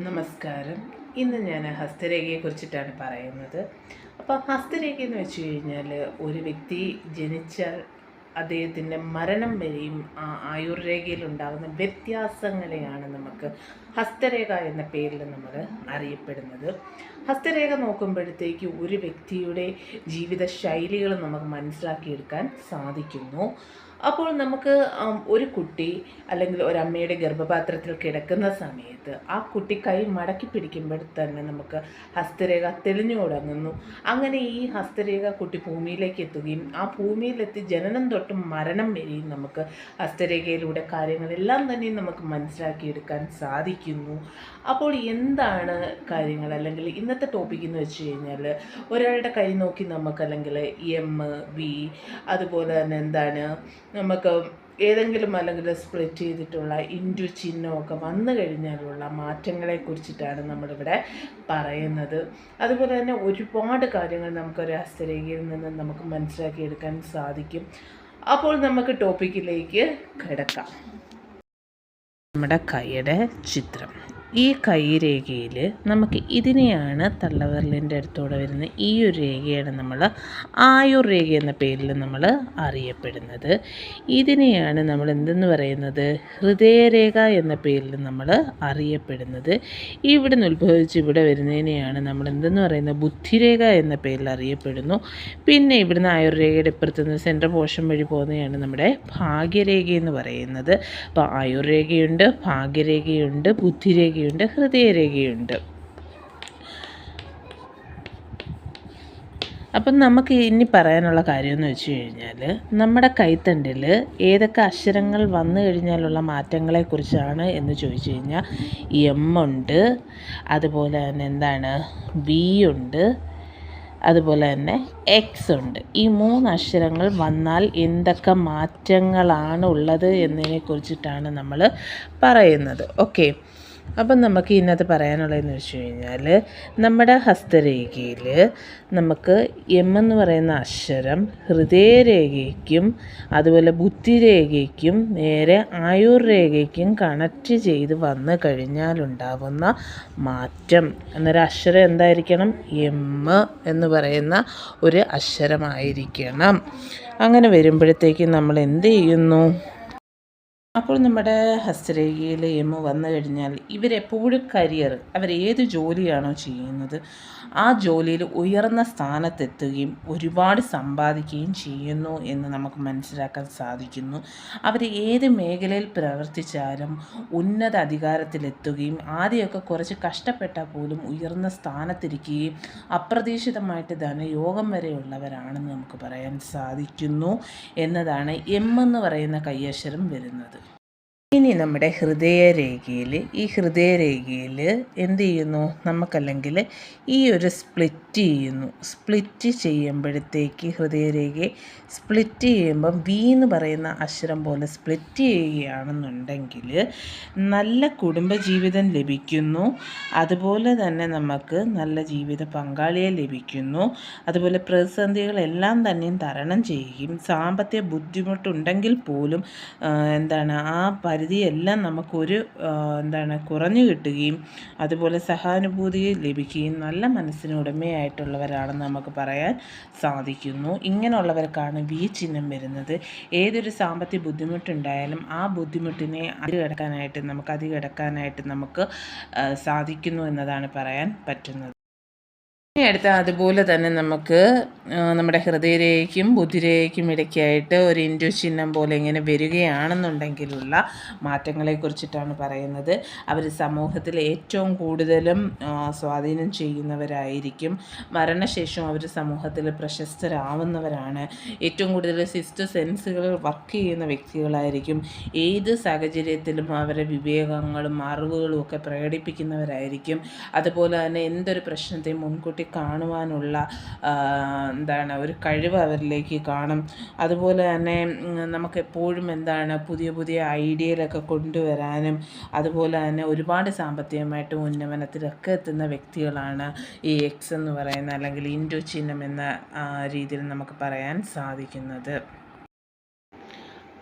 നമസ്കാരം. ഇന്ന് ഞാൻ ഹസ്തരേഖയെ കുറിച്ചിട്ടാണ് പറയുന്നത്. അപ്പോൾ ഹസ്തരേഖ എന്ന് വെച്ച് കഴിഞ്ഞാൽ ഒരു വ്യക്തി ജനിച്ചാൽ അദ്ദേഹത്തിന്റെ മരണം വരെയും ആ ആയുർരേഖയിൽ ഉണ്ടാകുന്ന വ്യത്യാസങ്ങളെയാണ് നമുക്ക് ഹസ്തരേഖ എന്ന പേരിൽ നമ്മൾ അറിയപ്പെടുന്നത്. ഹസ്തരേഖ നോക്കുമ്പോഴത്തേക്ക് ഒരു വ്യക്തിയുടെ ജീവിത ശൈലികൾ നമുക്ക് മനസ്സിലാക്കിയെടുക്കാൻ സാധിക്കുന്നു. അപ്പോൾ നമുക്ക് ഒരു കുട്ടി അല്ലെങ്കിൽ ഒരമ്മയുടെ ഗർഭപാത്രത്തിൽ കിടക്കുന്ന സമയത്ത് ആ കുട്ടി കൈ മടക്കി പിടിക്കുമ്പോൾ തന്നെ നമുക്ക് ഹസ്തരേഖ തെളിഞ്ഞു തുടങ്ങുന്നു. അങ്ങനെ ഈ ഹസ്തരേഖ കുട്ടി ഭൂമിയിലേക്ക് എത്തുകയും ആ ഭൂമിയിലെത്തി ജനനം തൊട്ട് മരണം വരെയും നമുക്ക് ഹസ്തരേഖയിലൂടെ കാര്യങ്ങളെല്ലാം തന്നെ നമുക്ക് മനസ്സിലാക്കിയെടുക്കാൻ സാധിക്കുന്നു. അപ്പോൾ എന്താണ് കാര്യങ്ങൾ? അല്ലെങ്കിൽ ഇന്നത്തെ ടോപ്പിക് എന്ന് വെച്ച് കഴിഞ്ഞാൽ ഒരാളുടെ കൈ നോക്കി നമുക്ക് അല്ലെങ്കിൽ എം വി അതുപോലെ തന്നെ എന്താണ് നമുക്ക് ഏതെങ്കിലും അല്ലെങ്കിൽ സ്പ്ലിറ്റ് ചെയ്തിട്ടുള്ള ഇന്റു ചിഹ്നമൊക്കെ വന്നു കഴിഞ്ഞാലുള്ള മാറ്റങ്ങളെ കുറിച്ചിട്ടാണ് നമ്മളിവിടെ പറയുന്നത്. അതുപോലെ തന്നെ ഒരുപാട് കാര്യങ്ങൾ നമുക്കൊരു ഹസ്തരേഖയിൽ നിന്ന് നമുക്ക് മനസ്സിലാക്കിയെടുക്കാൻ സാധിക്കും. അപ്പോൾ നമുക്ക് ടോപ്പിക്കിലേക്ക് കിടക്കാം. നമ്മുടെ കൈയുടെ ചിത്രം. ഈ കൈ കൈരേഖയിൽ നമുക്ക് ഇതിനെയാണ് തള്ളവിരലിന്റെ അടുത്തൂടെ വരുന്ന ഈ ഒരു രേഖയാണ് നമ്മൾ ആയുർ രേഖ എന്ന പേരിൽ നമ്മൾ അറിയപ്പെടുന്നത്. ഇതിനെയാണ് നമ്മൾ എന്തെന്ന് പറയുന്നത്? ഹൃദയരേഖ എന്ന പേരിൽ നമ്മൾ അറിയപ്പെടുന്നത്. ഇവിടെ നിന്ന് ഉത്ഭവിച്ച് ഇവിടെ വരുന്നതിനെയാണ് നമ്മൾ എന്തെന്ന് പറയുന്നത്? ബുദ്ധിരേഖ എന്ന പേരിൽ അറിയപ്പെടുന്നു. പിന്നെ ഇവിടുന്ന് ആയുർരേഖയുടെ ഇപ്പുറത്ത് നിന്ന് സെൻട്രൽ പോർഷൻ വഴി പോകുന്നതാണ് നമ്മുടെ ഭാഗ്യരേഖ എന്ന് പറയുന്നത്. അപ്പോൾ ആയുർ ആയുർരേഖയുണ്ട് ഭാഗ്യരേഖയുണ്ട് ബുദ്ധിരേഖയുണ്ട് ഹൃദയരേഖയുണ്ട് അപ്പം നമുക്ക് ഇനി പറയാനുള്ള കാര്യമെന്ന് വെച്ച് കഴിഞ്ഞാൽ നമ്മുടെ കൈത്തണ്ടിൽ ഏതൊക്കെ അക്ഷരങ്ങൾ വന്നു കഴിഞ്ഞാലുള്ള മാറ്റങ്ങളെക്കുറിച്ചാണ് എന്ന് ചോദിച്ചു കഴിഞ്ഞാൽ എം ഉണ്ട് അതുപോലെ തന്നെ എന്താണ് ബി ഉണ്ട് അതുപോലെ തന്നെ എക്സ് ഉണ്ട്. ഈ മൂന്ന് അക്ഷരങ്ങൾ വന്നാൽ എന്തൊക്കെ മാറ്റങ്ങളാണ് ഉള്ളത് എന്നതിനെ കുറിച്ചിട്ടാണ് നമ്മൾ പറയുന്നത്. ഓക്കെ അപ്പം നമുക്ക് ഇന്നത്തെ പറയാനുള്ളതെന്ന് വെച്ച് കഴിഞ്ഞാൽ നമ്മുടെ ഹസ്തരേഖയിൽ നമുക്ക് എം എന്ന് പറയുന്ന അക്ഷരം ഹൃദയരേഖയ്ക്കും അതുപോലെ ബുദ്ധിരേഖയ്ക്കും നേരെ ആയുർ രേഖയ്ക്കും കണക്റ്റ് ചെയ്ത് വന്നു കഴിഞ്ഞാലുണ്ടാവുന്ന മാറ്റം. എന്നൊരു അക്ഷരം എന്തായിരിക്കണം? എം എന്ന് പറയുന്ന ഒരു അക്ഷരമായിരിക്കണം. അങ്ങനെ വരുമ്പോഴത്തേക്കും നമ്മൾ എന്ത് ചെയ്യുന്നു? അപ്പോൾ നമ്മുടെ ഹസ്തരേഖയിൽ എം വന്നു കഴിഞ്ഞാൽ ഇവരെപ്പോഴും കരിയർ അവർ ഏത് ജോലിയാണോ ചെയ്യുന്നത് ആ ജോലിയിൽ ഉയർന്ന സ്ഥാനത്തെത്തുകയും ഒരുപാട് സമ്പാദിക്കുകയും ചെയ്യുന്നു എന്ന് നമുക്ക് മനസ്സിലാക്കാൻ സാധിക്കുന്നു. അവർ ഏത് മേഖലയിൽ പ്രവർത്തിച്ചാലും ഉന്നത അധികാരത്തിലെത്തുകയും ആദ്യമൊക്കെ കുറച്ച് കഷ്ടപ്പെട്ടാൽ പോലും ഉയർന്ന സ്ഥാനത്തിരിക്കുകയും അപ്രതീക്ഷിതമായിട്ട് ധനയോഗം വരെയുള്ളവരാണെന്ന് നമുക്ക് പറയാൻ സാധിക്കുന്നു എന്നതാണ് എം എന്ന് പറയുന്ന കയ്യക്ഷരം വരുന്നത്. ഇനി നമ്മുടെ ഹൃദയരേഖയിൽ ഈ ഹൃദയരേഖയിൽ എന്ത് ചെയ്യുന്നു? നമുക്കല്ലെങ്കിൽ ഈ ഒരു സ്പ്ലിറ്റ് ചെയ്യുന്നു. സ്പ്ലിറ്റ് ചെയ്യുമ്പോഴത്തേക്ക് ഹൃദയരേഖയെ സ്പ്ലിറ്റ് ചെയ്യുമ്പം വി എന്ന് പറയുന്ന അക്ഷരം പോലെ സ്പ്ലിറ്റ് ചെയ്യുകയാണെന്നുണ്ടെങ്കിൽ നല്ല കുടുംബജീവിതം ലഭിക്കുന്നു. അതുപോലെ തന്നെ നമുക്ക് നല്ല ജീവിത പങ്കാളിയെ ലഭിക്കുന്നു. അതുപോലെ പ്രതിസന്ധികളെല്ലാം തന്നെയും തരണം ചെയ്യുകയും സാമ്പത്തിക ബുദ്ധിമുട്ടുണ്ടെങ്കിൽ പോലും എന്താണ് ആ പരിധിയെല്ലാം നമുക്കൊരു എന്താണ് കുറഞ്ഞു കിട്ടുകയും അതുപോലെ സഹാനുഭൂതി ലഭിക്കുകയും നല്ല മനസ്സിന് ഉടമയായിട്ടുള്ളവരാണെന്ന് നമുക്ക് പറയാൻ സാധിക്കുന്നു. ഇങ്ങനെയുള്ളവർക്കാണ് വി ചിഹ്നം വരുന്നത്. ഏതൊരു സാമ്പത്തിക ബുദ്ധിമുട്ടുണ്ടായാലും ആ ബുദ്ധിമുട്ടിനെ അതികടക്കാനായിട്ട് നമുക്ക് അതികടക്കാനായിട്ട് നമുക്ക് സാധിക്കുന്നു എന്നതാണ് പറയാൻ പറ്റുന്നത്. ഇനി അടുത്ത അതുപോലെ തന്നെ നമുക്ക് നമ്മുടെ ഹൃദയരേഖയ്ക്കും ബുദ്ധിരേഖയ്ക്കും ഇടയ്ക്കായിട്ട് ഒരു ഇൻഡു ചിഹ്നം പോലെ ഇങ്ങനെ വരികയാണെന്നുണ്ടെങ്കിലുള്ള മാറ്റങ്ങളെ കുറിച്ചിട്ടാണ് പറയുന്നത്. അവർ സമൂഹത്തിൽ ഏറ്റവും കൂടുതലും സ്വാധീനം ചെയ്യുന്നവരായിരിക്കും. മരണശേഷം അവർ സമൂഹത്തിൽ പ്രശസ്തരാവുന്നവരാണ്. ഏറ്റവും കൂടുതൽ സിസ്റ്റ സെൻസുകൾ വർക്ക് ചെയ്യുന്ന വ്യക്തികളായിരിക്കും. ഏത് സാഹചര്യത്തിലും അവരുടെ വിവേകങ്ങളും അറിവുകളും ഒക്കെ പ്രകടിപ്പിക്കുന്നവരായിരിക്കും. അതുപോലെ തന്നെ എന്തൊരു പ്രശ്നത്തെയും മുൻകൂട്ടി കാണുവാനുള്ള എന്താണ് ഒരു കഴിവ് അവരിലേക്ക് കാണും. അതുപോലെ തന്നെ നമുക്ക് എപ്പോഴും എന്താണ് പുതിയ പുതിയ ഐഡിയയിലൊക്കെ കൊണ്ടുവരാനും അതുപോലെ തന്നെ ഒരുപാട് സാമ്പത്തികമായിട്ട് ഉന്നമനത്തിലൊക്കെ എത്തുന്ന വ്യക്തികളാണ് ഈ എക്സ് എന്ന് പറയുന്ന അല്ലെങ്കിൽ ഇൻഡോ ചിഹ്നം എന്ന രീതിയിൽ നമുക്ക് പറയാൻ സാധിക്കുന്നത്.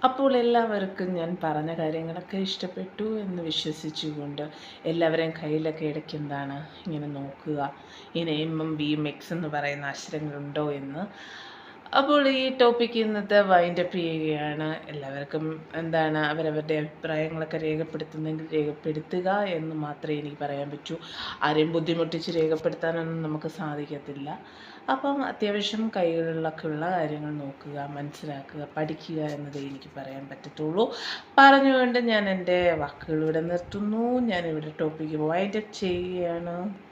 അപ്പോൾ എല്ലാവർക്കും ഞാൻ പറഞ്ഞ കാര്യങ്ങളൊക്കെ ഇഷ്ടപ്പെട്ടു എന്ന് വിശ്വസിച്ചുകൊണ്ട് എല്ലാവരെയും കയ്യിലൊക്കെ ഇടയ്ക്ക് എന്താണ് ഇങ്ങനെ നോക്കുക. ഇനി എം എം ബിയും എക്സ് എന്ന് പറയുന്ന അക്ഷരങ്ങളുണ്ടോ എന്ന് അപ്പോൾ ഈ ടോപ്പിക്ക് ഇന്നത്തെ വൈൻഡ് അപ്പ് ചെയ്യുകയാണ് എല്ലാവർക്കും എന്താണ് അവരവരുടെ അഭിപ്രായങ്ങളൊക്കെ രേഖപ്പെടുത്തുന്നെങ്കിൽ രേഖപ്പെടുത്തുക എന്ന് മാത്രമേ എനിക്ക് പറയാൻ പറ്റൂ. ആരെയും ബുദ്ധിമുട്ടിച്ച് രേഖപ്പെടുത്താനൊന്നും നമുക്ക് സാധിക്കത്തില്ല. അപ്പം അത്യാവശ്യം കൈകളിലൊക്കെ ഉള്ള കാര്യങ്ങൾ നോക്കുക മനസ്സിലാക്കുക പഠിക്കുക എന്നതേ എനിക്ക് പറയാൻ പറ്റത്തുള്ളൂ. പറഞ്ഞുകൊണ്ട് ഞാൻ എന്റെ വാക്കുകൾ ഇവിടെ നിർത്തുന്നു. ഞാനിവിടെ ടോപ്പിക്ക് വൈൻഡ് അപ്പ് ചെയ്യുകയാണ്.